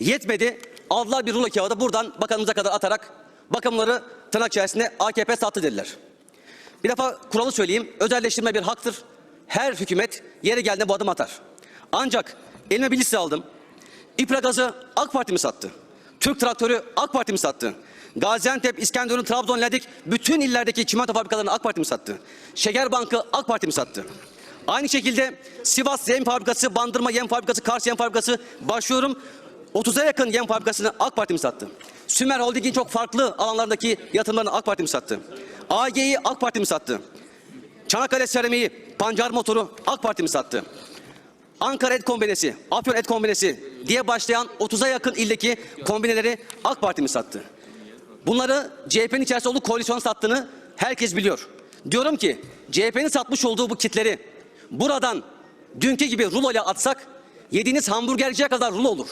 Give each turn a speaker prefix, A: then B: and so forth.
A: Yetmedi. Aldılar bir rulo kağıdı buradan bakanımıza kadar atarak bakımları tırnak içerisinde AKP sattı dediler. Bir defa kuralı söyleyeyim. Özelleştirme bir haktır. Her hükümet yeri geldiğinde bu adım atar. Ancak elime bir liste aldım. İpra gazı AK Parti mi sattı? Türk traktörü AK Parti mi sattı? Gaziantep, İskenderun, Trabzon, Ladik bütün illerdeki çimento fabrikalarını AK Parti mi sattı? Şeker Bankı AK Parti mi sattı? Aynı şekilde Sivas Yem Fabrikası, Bandırma Yem Fabrikası, Kars Yem Fabrikası başlıyorum. 30'a yakın yem fabrikasını AK Parti mi sattı? Sümer Holding'in çok farklı alanlardaki yatırımlarını AK Parti mi sattı? AG'yi AK Parti mi sattı? Çanakkale Seramiği, Pancar Motoru AK Parti mi sattı? Ankara Et Kombinesi, Afyon Et Kombinesi diye başlayan 30'a yakın ildeki kombineleri AK Parti mi sattı? Bunları CHP'nin içerisinde olduğu koalisyon sattığını herkes biliyor. Diyorum ki CHP'nin satmış olduğu bu kitleri buradan dünkü gibi rulo ile atsak yediğiniz hamburgerciye kadar rulo olur.